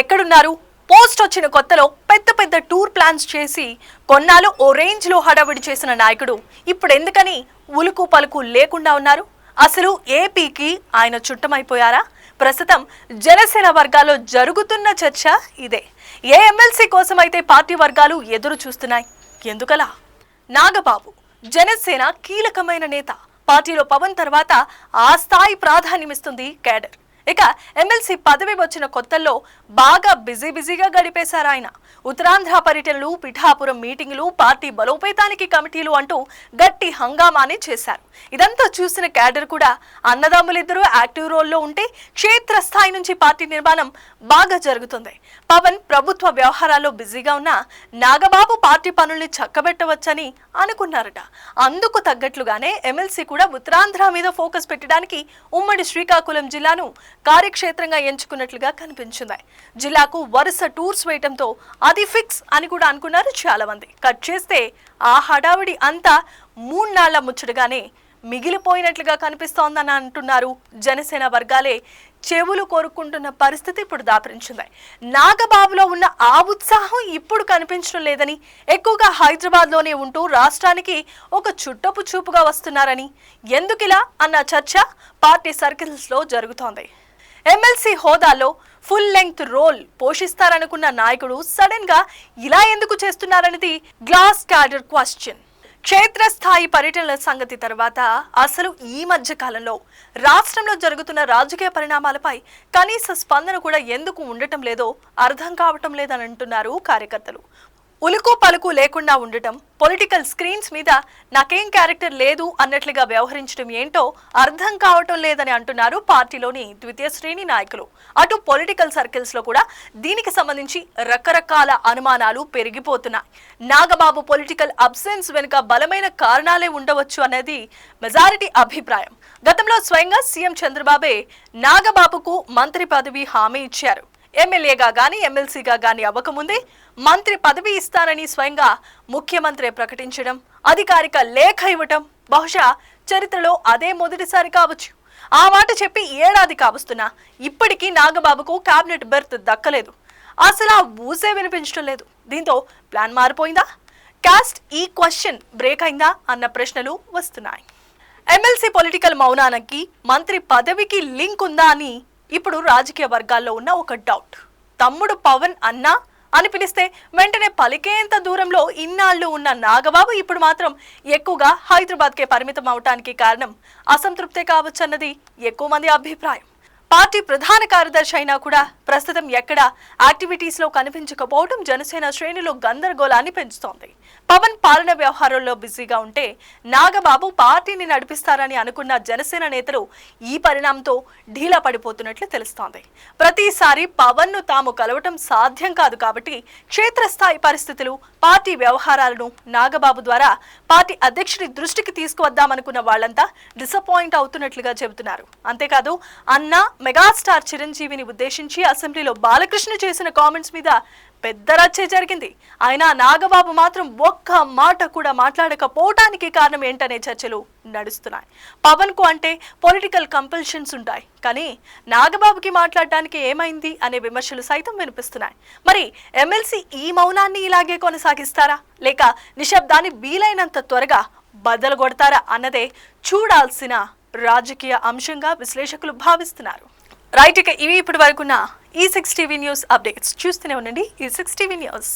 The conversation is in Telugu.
ఎక్కడున్నారు? పోస్ట్ వచ్చిన కొత్తలో పెద్ద పెద్ద టూర్ ప్లాన్స్ చేసి కొన్నాళ్ళు ఓ రేంజ్లో హడావిడి చేసిన నాయకుడు. ఇప్పుడు ఎందుకని ఉలుకు పలుకు లేకుండా ఉన్నారు? అసలు ఏపీకి ఆయన చుట్టమైపోయారా? ప్రస్తుతం జనసేన వర్గాల్లో జరుగుతున్న చర్చ ఇదే. ఏ ఎమ్మెల్సీ కోసమైతే పార్టీ వర్గాలు ఎదురు చూస్తున్నాయి? ఎందుకలా? నాగబాబు జనసేన కీలకమైన నేత. పార్టీలో పవన్ తర్వాత ఆ స్థాయి ప్రాధాన్యమిస్తుంది కేడర్ ఇక ఎమ్మెల్సీ పదవి వచ్చిన కొత్తల్లో బాగా బిజీ బిజీగా గడిపేశారు ఆయన. ఉత్తరాంధ్ర పర్యటనలు పిఠాపురం మీటింగులు పార్టీ బలోపేతానికి కమిటీలు అంటూ గట్టి హంగామానే చేశారు. ఇదంతా చూసిన క్యాడర్ కూడా అన్నదమ్ములిద్దరూ యాక్టివ్ రోల్లో ఉంటే క్షేత్రస్థాయి నుంచి పార్టీ నిర్మాణం బాగా జరుగుతుంది. పవన్ ప్రభుత్వ వ్యవహారాల్లో బిజీగా ఉన్న నాగబాబు పార్టీ పనుల్ని చక్కబెట్టవచ్చని అనుకున్నారట. అందుకు తగ్గట్లుగానే ఎమ్మెల్సీ కూడా ఉత్తరాంధ్ర మీద ఫోకస్ పెట్టడానికి ఉమ్మడి శ్రీకాకుళం జిల్లాను కార్యక్షేత్రంగా ఎంచుకున్నట్లుగా కనిపించింది. జిల్లాకు వరుస టూర్స్ వేయటంతో అది ఫిక్స్ అని కూడా అనుకున్నారు చాలా మంది కట్ చేస్తే ఆ హడావిడి అంతా మూడ్నాళ్ళ ముచ్చటగానే మిగిలిపోయినట్లుగా కనిపిస్తోందని అంటున్నారు జనసేన వర్గాలే. చెవులు కోరుకుంటున్న పరిస్థితి ఇప్పుడు దాపరించింది. నాగబాబులో ఉన్న ఆ ఉత్సాహం ఇప్పుడు కనిపించడం లేదని ఎక్కువగా హైదరాబాద్లోనే ఉంటూ రాష్ట్రానికి ఒక చుట్టపు చూపుగా వస్తున్నారని ఎందుకిలా అన్న చర్చ పార్టీ సర్కిల్స్లో జరుగుతోంది. ఎమ్మెల్సీ హోదాలో ఫుల్ లెంగ్త్ రోల్ పోషిస్తారనుకున్న నాయకుడు సడన్గా ఇలా ఎందుకు చేస్తున్నారనేది గ్లాస్ క్యాడర్ క్వశ్చన్. క్షేత్రస్థాయి పర్యటనల సంగతి తర్వాత అసలు ఈ మధ్య కాలంలో రాష్ట్రంలో జరుగుతున్న రాజకీయ పరిణామాలపై కనీస స్పందన కూడా ఎందుకు ఉండటం లేదో అర్థం కావటం లేదని అంటున్నారు కార్యకర్తలు. ఉలుకు పలుకు లేకుండా ఉండటం పొలిటికల్ స్క్రీన్స్ మీద నాకేం క్యారెక్టర్ లేదు అన్నట్లుగా వ్యవహరించడం ఏంటో అర్థం కావటం లేదని అంటున్నారు పార్టీలోని ద్వితీయ శ్రేణి నాయకులు. అటు పొలిటికల్ సర్కిల్స్లో కూడా దీనికి సంబంధించి రకరకాల అనుమానాలు పెరిగిపోతున్నాయి. నాగబాబు పొలిటికల్ అబ్సెన్స్ వెనుక బలమైన కారణాలే ఉండవచ్చు అనేది మెజారిటీ అభిప్రాయం. గతంలో స్వయంగా సీఎం చంద్రబాబే నాగబాబుకు మంత్రి పదవి హామీ ఇచ్చారు. ఎమ్మెల్యేగా గాని ఎమ్మెల్సీగా గాని అవ్వకముందే మంత్రి పదవి ఇస్తానని స్వయంగా ముఖ్యమంత్రి ప్రకటించడం అధికారిక లేఖ ఇవ్వటం బహుశా చరిత్రలో అదే మొదటిసారి కావచ్చు. ఆ మాట చెప్పి ఏడాది కావస్తున్నా ఇప్పటికీ నాగబాబుకు కేబినెట్ బెర్త్ దక్కలేదు. అసలు ఆ ఊసే వినిపించడం లేదు. దీంతో ప్లాన్ మారిపోయిందా? కాస్ట్ ఈ క్వశ్చన్ బ్రేక్ అయిందా? అన్న ప్రశ్నలు వస్తున్నాయి. ఎమ్మెల్సీ పొలిటికల్ మౌనానికి మంత్రి పదవికి లింక్ ఉందా అని ఇప్పుడు రాజకీయ వర్గాల్లో ఉన్న ఒక డౌట్ తమ్ముడు పవన్ అన్నా అని పిలిస్తే వెంటనే పలికేంత దూరంలో ఇన్నాళ్ళు ఉన్న నాగబాబు ఇప్పుడు మాత్రం ఎక్కువగా హైదరాబాద్కే పరిమితం అవటానికి కారణం అసంతృప్తే కావచ్చన్నది ఎక్కువ మంది అభిప్రాయం. పార్టీ ప్రధాన కార్యదర్శి అయినా కూడా ప్రస్తుతం ఎక్కడ యాక్టివిటీస్లో కనిపించకపోవడం జనసేన శ్రేణిలో గందరగోళాన్ని పెంచుతోంది. పవన్ పాలన వ్యవహారంలో బిజీగా ఉంటే నాగబాబు పార్టీని నడిపిస్తారని అనుకున్న జనసేన నేతలు ఈ పరిణామంతో ఢీలా పడిపోతున్నట్లు తెలుస్తోంది. ప్రతిసారి పవన్ను తాము కలవటం సాధ్యం కాదు కాబట్టి క్షేత్రస్థాయి పరిస్థితులు పార్టీ వ్యవహారాలను నాగబాబు ద్వారా పార్టీ అధ్యక్షుడి దృష్టికి తీసుకువద్దామనుకున్న వాళ్ళంతా డిసప్పాయింట్ అవుతున్నట్లుగా చెబుతున్నారు. అంతేకాదు అన్న మెగాస్టార్ చిరంజీవిని ఉద్దేశించి అసెంబ్లీలో బాలకృష్ణ చేసిన కామెంట్స్ మీద పెద్ద రచ్చే జరిగింది. అయినా నాగబాబు మాత్రం ఒక్క మాట కూడా మాట్లాడకపోవటానికి కారణం ఏంటనే చర్చలు నడుస్తున్నాయి. పవన్కు అంటే పొలిటికల్ కంపల్షన్స్ ఉంటాయి. కానీ నాగబాబుకి మాట్లాడడానికి ఏమైంది అనే విమర్శలు సైతం వినిపిస్తున్నాయి. మరి ఎమ్మెల్సీ ఈ మౌనాన్ని ఇలాగే కొనసాగిస్తారా? లేక నిశ్శబ్దాన్ని వీలైనంత త్వరగా బద్దలు కొడతారా అన్నదే చూడాల్సిన రాజకీయ అంశంగా విశ్లేషకులు భావిస్తున్నారు. రైట్ ఇక ఇవి ఇప్పటి వరకున్న ఈ సిక్స్ టీవీ న్యూస్ అప్డేట్స్ చూస్తూనే ఉండండి ఈ సిక్స్ టీవీ న్యూస్